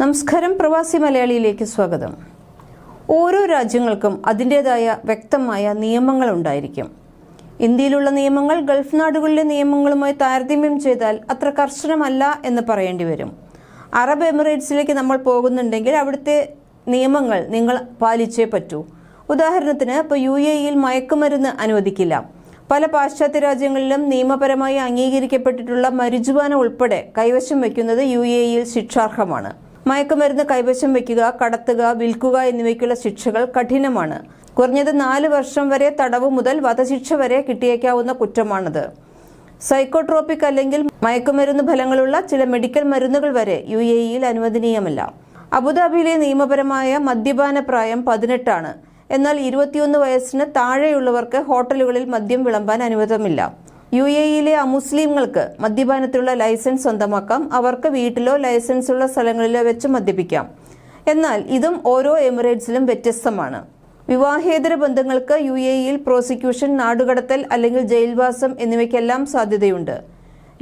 നമസ്കാരം പ്രവാസി മലയാളിയിലേക്ക് സ്വാഗതം. ഓരോ രാജ്യങ്ങൾക്കും അതിന്റെതായ വ്യക്തമായ നിയമങ്ങൾ ഉണ്ടായിരിക്കും. ഇന്ത്യയിലുള്ള നിയമങ്ങൾ ഗൾഫ് നാടുകളിലെ നിയമങ്ങളുമായി താരതമ്യം ചെയ്താൽ അത്ര കർശനമല്ല എന്ന് പറയേണ്ടി വരും. അറബ് എമിറേറ്റ്സിലേക്ക് നമ്മൾ പോകുന്നുണ്ടെങ്കിൽ അവിടുത്തെ നിയമങ്ങൾ നിങ്ങൾ പാലിച്ചേ പറ്റൂ. ഉദാഹരണത്തിന് ഇപ്പോൾ യു എ ഇയിൽ മയക്കുമരുന്ന് അനുവദിക്കില്ല. പല പാശ്ചാത്യ രാജ്യങ്ങളിലും നിയമപരമായി അംഗീകരിക്കപ്പെട്ടിട്ടുള്ള മരിജുവാന ഉൾപ്പെടെ കൈവശം വയ്ക്കുന്നത് യു എ ഇയിൽ ശിക്ഷാർഹമാണ്. മയക്കുമരുന്ന് കൈവശം വയ്ക്കുക കടത്തുക വിൽക്കുക എന്നിവയ്ക്കുള്ള ശിക്ഷകൾ കഠിനമാണ്. കുറഞ്ഞത് നാല് വർഷം വരെ തടവ് മുതൽ വധശിക്ഷ വരെ കിട്ടിയേക്കാവുന്ന കുറ്റമാണിത്. സൈക്കോട്രോപിക് അല്ലെങ്കിൽ മയക്കുമരുന്ന് ഫലങ്ങളുള്ള ചില മെഡിക്കൽ മരുന്നുകൾ വരെ യു എ ഇയിൽ അനുവദനീയമല്ല. അബുദാബിയിലെ നിയമപരമായ മദ്യപാന പ്രായം പതിനെട്ടാണ്. എന്നാൽ ഇരുപത്തിയൊന്ന് വയസ്സിന് താഴെയുള്ളവർക്ക് ഹോട്ടലുകളിൽ മദ്യം വിളമ്പാൻ അനുവാദമില്ല. യു എ ഇയിലെ അമുസ്ലിങ്ങൾക്ക് മദ്യപാനത്തിനുള്ള ലൈസൻസ് സ്വന്തമാക്കാം. അവർക്ക് വീട്ടിലോ ലൈസൻസ് ഉള്ള സ്ഥലങ്ങളിലോ വെച്ച് മദ്യപിക്കാം. എന്നാൽ ഇതും ഓരോ എമിറേറ്റ്സിലും വ്യത്യസ്തമാണ്. വിവാഹേതര ബന്ധങ്ങൾക്ക് യു എ ഇയിൽ പ്രോസിക്യൂഷൻ നാടുകടത്തൽ അല്ലെങ്കിൽ ജയിൽവാസം എന്നിവയ്ക്കെല്ലാം സാധ്യതയുണ്ട്.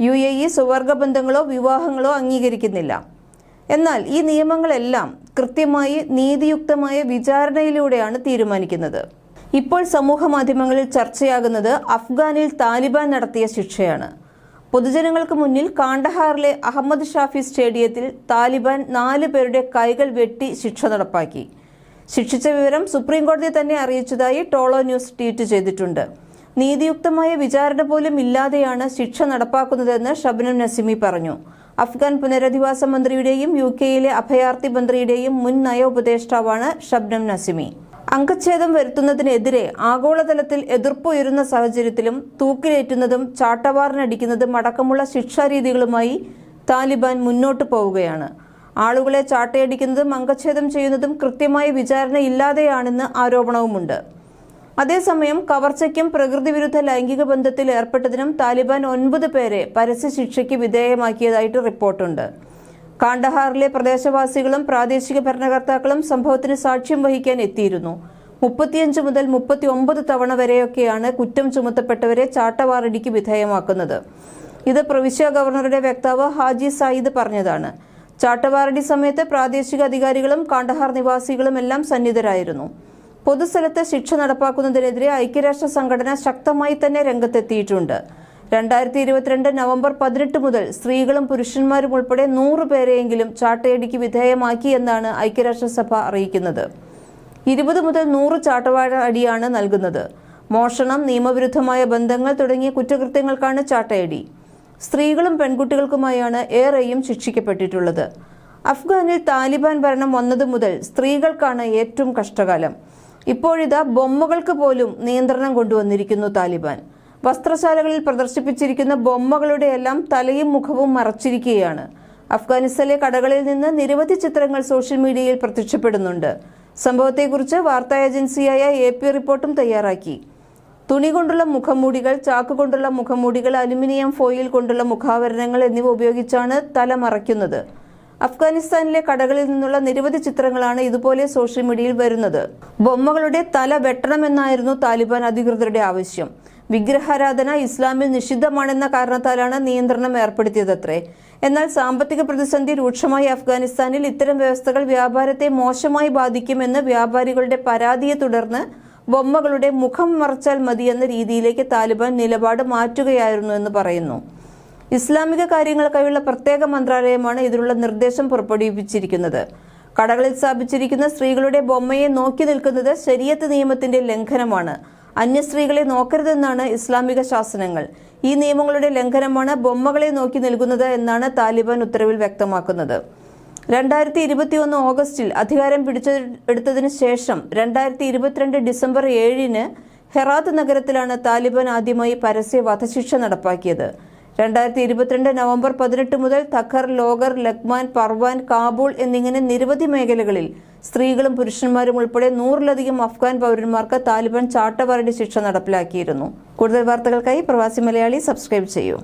യു എ ഇ സുവർഗ ബന്ധങ്ങളോ വിവാഹങ്ങളോ അംഗീകരിക്കുന്നില്ല. എന്നാൽ ഈ നിയമങ്ങളെല്ലാം കൃത്യമായി നീതിയുക്തമായ വിചാരണയിലൂടെയാണ് തീരുമാനിക്കുന്നത്. ഇപ്പോൾ സമൂഹ മാധ്യമങ്ങളിൽ ചർച്ചയാകുന്നത് അഫ്ഗാനിൽ താലിബാൻ നടത്തിയ ശിക്ഷയാണ്. പൊതുജനങ്ങൾക്ക് മുന്നിൽ കാണ്ടഹാറിലെ അഹമ്മദ് ഷാഫി സ്റ്റേഡിയത്തിൽ താലിബാൻ നാല് പേരുടെ കൈകൾ വെട്ടി ശിക്ഷ നടപ്പാക്കി. ശിക്ഷിച്ച വിവരം സുപ്രീം കോടതി തന്നെ അറിയിച്ചതായി ടോളോ ന്യൂസ് ട്വീറ്റ് ചെയ്തിട്ടുണ്ട്. നീതിയുക്തമായ വിചാരണ പോലും ഇല്ലാതെയാണ് ശിക്ഷ നടപ്പാക്കുന്നതെന്ന് ഷബ്നം നസിമി പറഞ്ഞു. അഫ്ഗാൻ പുനരധിവാസ മന്ത്രിയുടെയും യു കെയിലെ അഭയാർത്ഥി മന്ത്രിയുടെയും മുൻ നയ ഉപദേഷ്ടാവാണ് ഷബ്നം നസിമി. അംഗച്ഛേദം വരുത്തുന്നതിനെതിരെ ആഗോളതലത്തിൽ എതിർപ്പുയരുന്ന സാഹചര്യത്തിലും തൂക്കിലേറ്റുന്നതും ചാട്ടവാറിനടിക്കുന്നതും അടക്കമുള്ള ശിക്ഷാരീതികളുമായി താലിബാൻ മുന്നോട്ടു പോവുകയാണ്. ആളുകളെ ചാട്ടയടിക്കുന്നതും അംഗച്ഛേദം ചെയ്യുന്നതും കൃത്യമായ വിചാരണ ഇല്ലാതെയാണെന്ന് ആരോപണവുമുണ്ട്. അതേസമയം കവർച്ചയ്ക്കും പ്രകൃതിവിരുദ്ധ ലൈംഗിക ബന്ധത്തിൽ ഏർപ്പെട്ടതിനും താലിബാൻ ഒൻപത് പേരെ പരസ്യ ശിക്ഷയ്ക്ക് വിധേയമാക്കിയതായിട്ട് റിപ്പോർട്ടുണ്ട്. കാണ്ടഹാറിലെ പ്രദേശവാസികളും പ്രാദേശിക ഭരണകർത്താക്കളും സംഭവത്തിന് സാക്ഷ്യം വഹിക്കാൻ എത്തിയിരുന്നു. മുപ്പത്തിയഞ്ച് മുതൽ മുപ്പത്തി ഒമ്പത് തവണ വരെയൊക്കെയാണ് കുറ്റം ചുമത്തപ്പെട്ടവരെ ചാട്ടവാറടിക്ക് വിധേയമാക്കുന്നത്. ഇത് പ്രവിശ്യ ഗവർണറുടെ വക്താവ് ഹാജി സായിദ് പറഞ്ഞതാണ്. ചാട്ടവാറടി സമയത്ത് പ്രാദേശിക അധികാരികളും കാണ്ടഹാർ നിവാസികളും എല്ലാം സന്നിധരായിരുന്നു. പൊതുസ്ഥലത്ത് ശിക്ഷ നടപ്പാക്കുന്നതിനെതിരെ ഐക്യരാഷ്ട്ര സംഘടന ശക്തമായി തന്നെ രംഗത്തെത്തിയിട്ടുണ്ട്. രണ്ടായിരത്തി ഇരുപത്തിരണ്ട് നവംബർ പതിനെട്ട് മുതൽ സ്ത്രീകളും പുരുഷന്മാരും ഉൾപ്പെടെ നൂറ് പേരെയെങ്കിലും ചാട്ടയടിക്ക് വിധേയമാക്കി എന്നാണ് ഐക്യരാഷ്ട്രസഭ അറിയിക്കുന്നത്. ഇരുപത് മുതൽ നൂറ് ചാട്ടവാഴ അടിയാണ് നൽകുന്നത്. മോഷണം നിയമവിരുദ്ധമായ ബന്ധങ്ങൾ തുടങ്ങിയ കുറ്റകൃത്യങ്ങൾക്കാണ് ചാട്ടയടി. സ്ത്രീകളും പെൺകുട്ടികൾക്കുമായാണ് ഏറെയും ശിക്ഷിക്കപ്പെട്ടിട്ടുള്ളത്. അഫ്ഗാനിൽ താലിബാൻ ഭരണം വന്നതു മുതൽ സ്ത്രീകൾക്കാണ് ഏറ്റവും കഷ്ടകാലം. ഇപ്പോഴിതാ ബൊമ്മകൾക്ക് പോലും നിയന്ത്രണം കൊണ്ടുവന്നിരിക്കുന്നു താലിബാൻ. വസ്ത്രശാലകളിൽ പ്രദർശിപ്പിച്ചിരിക്കുന്ന ബൊമ്മകളുടെ എല്ലാം തലയും മുഖവും മറച്ചിരിക്കുകയാണ്. അഫ്ഗാനിസ്ഥാനിലെ കടകളിൽ നിന്ന് നിരവധി ചിത്രങ്ങൾ സോഷ്യൽ മീഡിയയിൽ പ്രത്യക്ഷപ്പെടുന്നുണ്ട്. സംഭവത്തെക്കുറിച്ച് വാർത്താ ഏജൻസിയായ എ പി റിപ്പോർട്ടും തയ്യാറാക്കി. തുണി കൊണ്ടുള്ള മുഖംമൂടികൾ ചാക്ക് കൊണ്ടുള്ള മുഖംമൂടികൾ അലുമിനിയം ഫോയിൽ കൊണ്ടുള്ള മുഖാവരണങ്ങൾ എന്നിവ ഉപയോഗിച്ചാണ് തല മറയ്ക്കുന്നത്. അഫ്ഗാനിസ്ഥാനിലെ കടകളിൽ നിന്നുള്ള നിരവധി ചിത്രങ്ങളാണ് ഇതുപോലെ സോഷ്യൽ മീഡിയയിൽ വരുന്നത്. ബൊമ്മകളുടെ തല വെട്ടണമെന്നായിരുന്നു താലിബാൻ അധികൃതരുടെ ആവശ്യം. വിഗ്രഹാരാധന ഇസ്ലാമിൽ നിഷിദ്ധമാണെന്ന കാരണത്താലാണ് നിയന്ത്രണം ഏർപ്പെടുത്തിയതത്രേ. എന്നാൽ സാമ്പത്തിക പ്രതിസന്ധി രൂക്ഷമായ അഫ്ഗാനിസ്ഥാനിൽ ഇത്തരം വ്യവസ്ഥകൾ വ്യാപാരത്തെ മോശമായി ബാധിക്കുമെന്ന് വ്യാപാരികളുടെ പരാതിയെ തുടർന്ന് ബൊമ്മകളുടെ മുഖം മറച്ചാൽ മതിയെന്ന രീതിയിലേക്ക് താലിബാൻ നിലപാട് മാറ്റുകയായിരുന്നു എന്ന് പറയുന്നു. ഇസ്ലാമിക കാര്യങ്ങൾക്കായുള്ള പ്രത്യേക മന്ത്രാലയമാണ് ഇതിനുള്ള നിർദ്ദേശം പുറപ്പെടുവിച്ചിരിക്കുന്നത്. കടകളിൽ സ്ഥാപിച്ചിരിക്കുന്ന സ്ത്രീകളുടെ ബൊമ്മയെ നോക്കി നിൽക്കുന്നത് ശരീഅത്ത് നിയമത്തിന്റെ ലംഘനമാണ്. അന്യ സ്ത്രീകളെ നോക്കരുതെന്നാണ് ഇസ്ലാമിക ശാസനങ്ങൾ. ഈ നിയമങ്ങളുടെ ലംഘനമാണ് ബൊമ്മകളെ നോക്കി നൽകുന്നത് എന്നാണ് താലിബാൻ ഉത്തരവിൽ വ്യക്തമാക്കുന്നത്. രണ്ടായിരത്തി ഇരുപത്തിയൊന്ന് ഓഗസ്റ്റിൽ അധികാരം പിടിച്ചെടുത്തതിനു ശേഷം രണ്ടായിരത്തി ഇരുപത്തിരണ്ട് ഡിസംബർ ഏഴിന് ഹെറാത്ത് നഗരത്തിലാണ് താലിബാൻ ആദ്യമായി പരസ്യ വധശിക്ഷ നടപ്പാക്കിയത്. രണ്ടായിരത്തി ഇരുപത്തിരണ്ട് നവംബർ പതിനെട്ട് മുതൽ തഖർ ലോഗർ ലക്മാൻ പർവാൻ കാബൂൾ എന്നിങ്ങനെ നിരവധി മേഖലകളിൽ സ്ത്രീകളും പുരുഷന്മാരും ഉൾപ്പെടെ നൂറിലധികം അഫ്ഗാൻ പൗരന്മാർക്ക് താലിബാൻ ചാട്ടവാറിന്റെ ശിക്ഷ നടപ്പിലാക്കിയിരുന്നു. കൂടുതൽ വാർത്തകൾക്കായി പ്രവാസി മലയാളി സബ്സ്ക്രൈബ് ചെയ്യൂ.